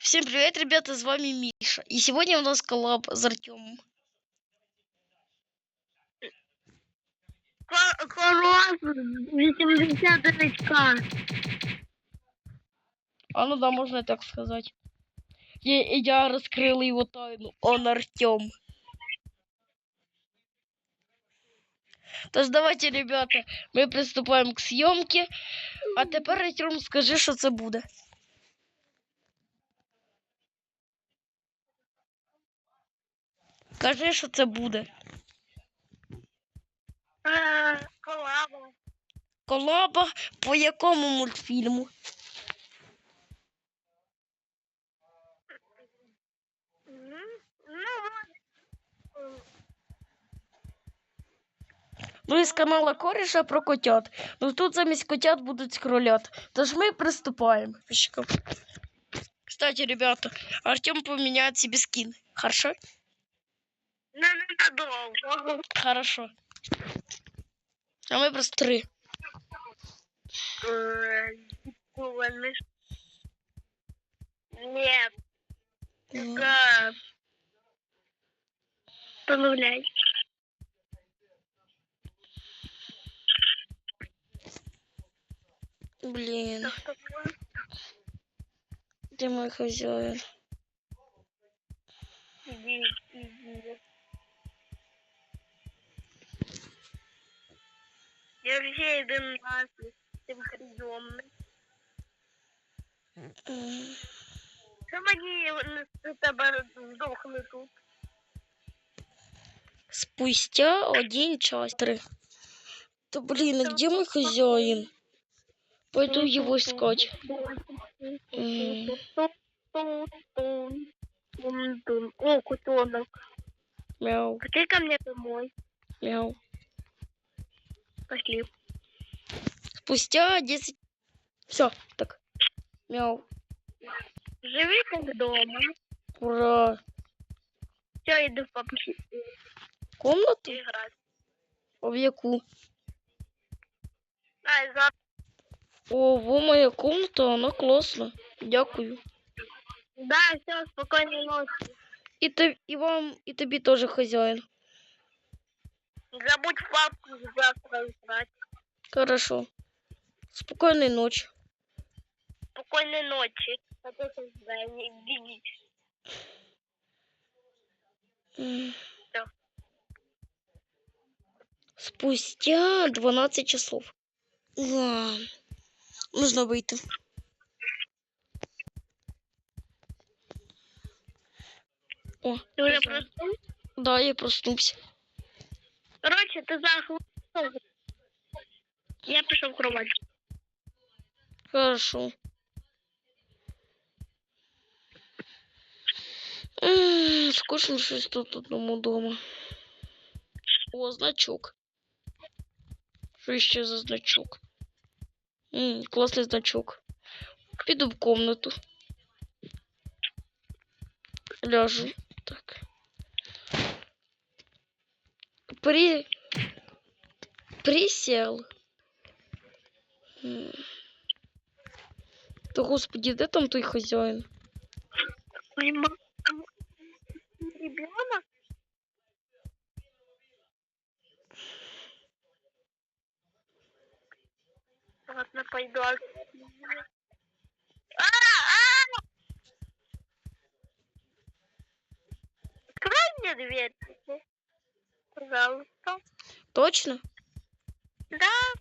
Всем привет, ребята, с вами Миша. И сегодня у нас коллаб с Артемом. Колос 89к. А ну да, можно и так сказать. Я, я раскрыл его тайну. Он Артем. Тож давайте, ребята, ми приступаємо к съемке. А тепер, Артем, скажи, що це буде. Кажи, що це буде. Е, Колаба. Колаба по якому мультфільму? Ну, ну, із канала Коріша про котят. Ну тут замість котят будуть кролят. Тож ми приступаємо. Кстати, ребята, Артем поміняє собі скін. Хорошо? не ненадовго. Хорошо. А ми просто три. Е, вони ж- Ні, так. Поновляй. Блін, де мой хазяїн? Іди, іди. Я вже йду на цим прийомним. М, Що мені з тебе здохли тут? Спустя один час. Три. Да блин, а где мой хозяин? Пойду его искать. О, кутенок. Мяу, Пошли ко мне домой. мяу. Пошли. Спустя 10... Все, так. Мяу. Живи как дома. Ура. Все, иду в папки Комнату? играть. А в яку? Ай, за... О, во моя комната, она класна. Дякую. Да, все, спокойной ночи. І, те, і вам, і тобі теж хазяїн. Не забудь папку завтра играть. Хорошо. Спокойной ночи. Спокойной ночи. А то сюда, не беги. М. Всё. Спустя 12 часов. Да. Нужно выйти. О, Ты уже проснулся? Да, я проснулся. Короче, ты захлопнул. Я пошел в кровать. Хорошо. М, Скучно щось тут одному дома. О, значок. Що ще за значок? М, класний значок. Піду в комнату. Ляжу. Так. При... Присел. Та господи, де там той хазяїн? Ой, ма- Ребенок? Ладно, пойду. А, а! Открой мне дверь. Пожалуйста. Точно? Да,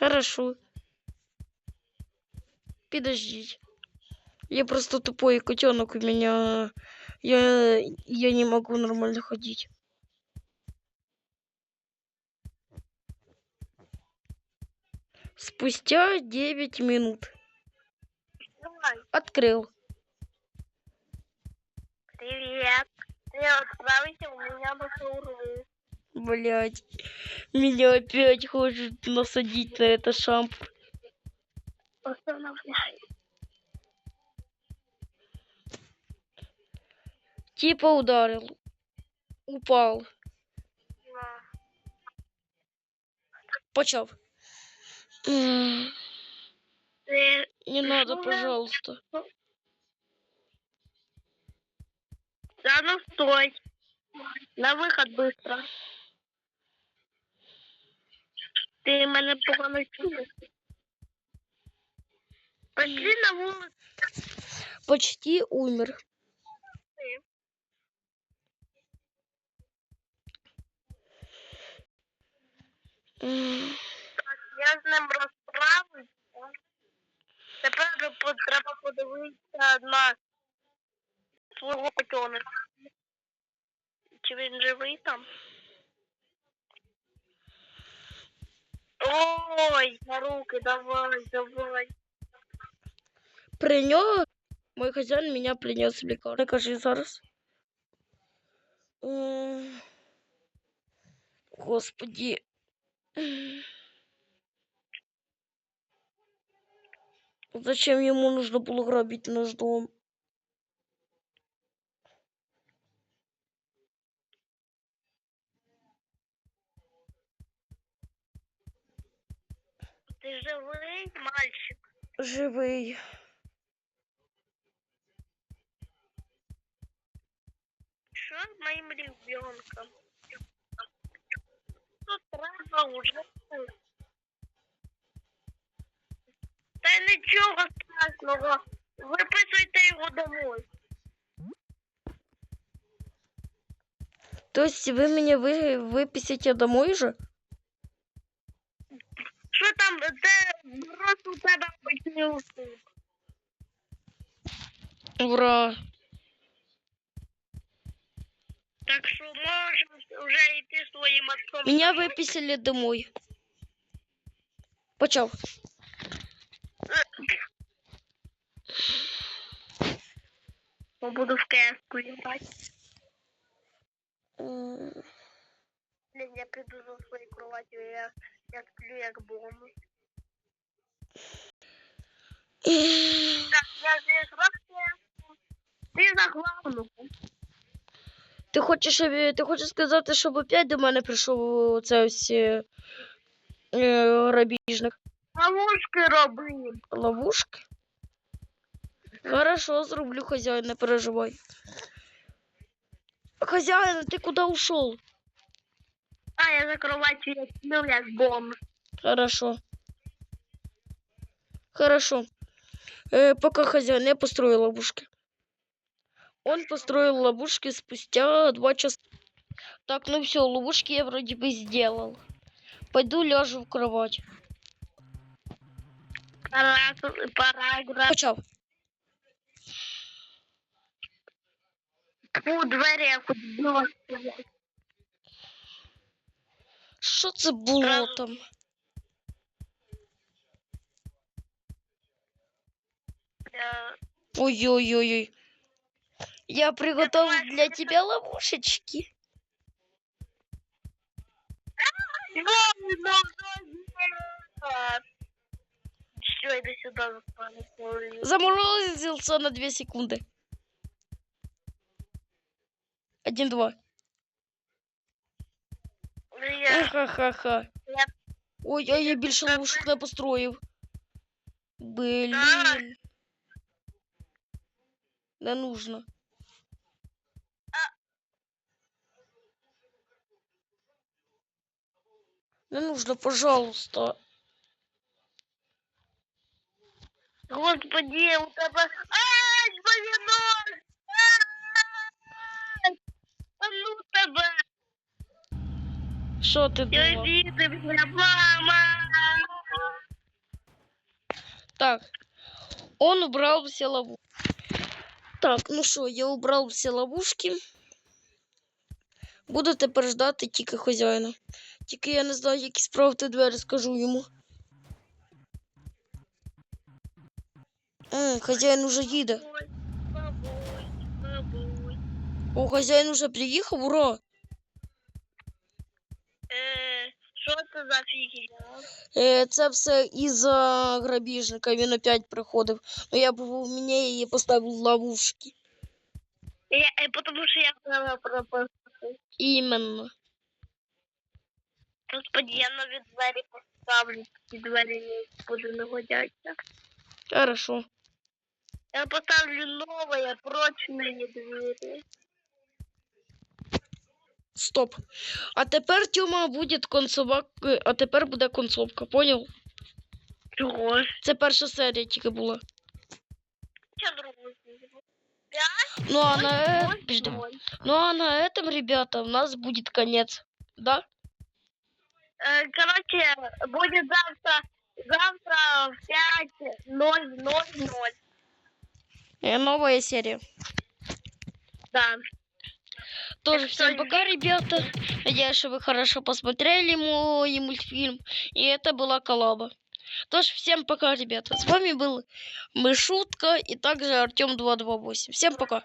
Хорошо. Подождите. Я просто тупой котенок, у меня... Я, я не могу нормально ходить. Спустя 9 минут. давай. Открыл. Привет. Ты отправишься у меня на шаурму. Блять. Меня опять хочет насадить на это шамп. Типа ударил. Упал. Почав. Не надо, пожалуйста. Да ну стой. На выход быстро. Ти мене погано чуєш? Пошли на вулицю. Почти умер. М, Я з ним розправився. Тепер треба подивитися на свого котенка. Чи він живий там? Ой, на руки, давай, давай. При нього мой хазяїн мене принес в лікарню. Кажи зараз. Господи. Зачем ему нужно было грабить наш дом? Ти живий, мальчик? Живий. Що з моїм ребенком? Тут треба уже. Та нічого страшного. Виписуйте його домой. То есть вы меня вы, выписите домой же? Що там, де просто у тебе обичний усуд? Ура! Так що можеш вже йти своїм отцом. Меня выписали домой. Почав. Я буду в кеску їбати. М, Блін, я піду за своєю кроватю, я, я сплю як бомж. Так, я здесь розкеску. Ти за главного. Ти хочеш, ти хочеш сказати, щоб опять до мене прийшов оце ось е, е, грабіжник? Ловушки роби. Ловушки? Хорошо, зроблю хозяин, не переживай. Хозяин, ты куда ушел? А, я за кроватю, я сплю як бомж. Хорошо. Хорошо. Э, пока хозяин, я построю ловушки. Он построил ловушки спустя два часа. Так, ну все, ловушки я вроде бы сделал. Пойду ляжу в кровать. Параграф. Почав. У було стоять. Що це було Зразу- там? Я... Ой-ой-ой. Я приготовил для тебя ловушечки. Все, иди сюда, запали. Заморозился на две секунды. Один-два. Я... Ха-ха-ха. Я- Ой, а я більше ловушок не построїв. Блін. Не нужно. Не нужно, пожалуйста. Господи, у тебя... Ай, моя! А ну тебе! Що ти думав? видимся, мама! Так. Он убрал все ловушки. Так, ну що, я убрав всі ловушки. Буду тепер ждати тільки хазяїна. Тільки я не знаю, які справити двері, скажу йому. М, хазяїн уже їде. О, хазяїн уже приїхав, ура! Е, Що це за фігня? Е, це все із-за грабіжника, він опять приходив. Ну я був у мене і поставив ловушки. Я, е, що я хотела пропустити. Іменно. Господи, я нові двері поставлю, ці двері не буде не годяться. Хорошо. Я поставлю новые прочные двери. Стоп. А тепер Тьома буде концова. е, А тепер буде концовка, поняв? Чого? Це перша серія тільки була. Що другу знімемо? Ну а на, э, Ось, подожди. ось. ну, а на этом, ребята, у нас будет конец. Да? Э, Короче, будет завтра, завтра в 5.000. Э, новая серия. Да. Тоже всем пока, ребята. Надеюсь, что вы хорошо посмотрели мой мультфильм. И это была коллаба. Тоже всем пока, ребята. С вами был Мышутка и также Артем 228. Всем пока.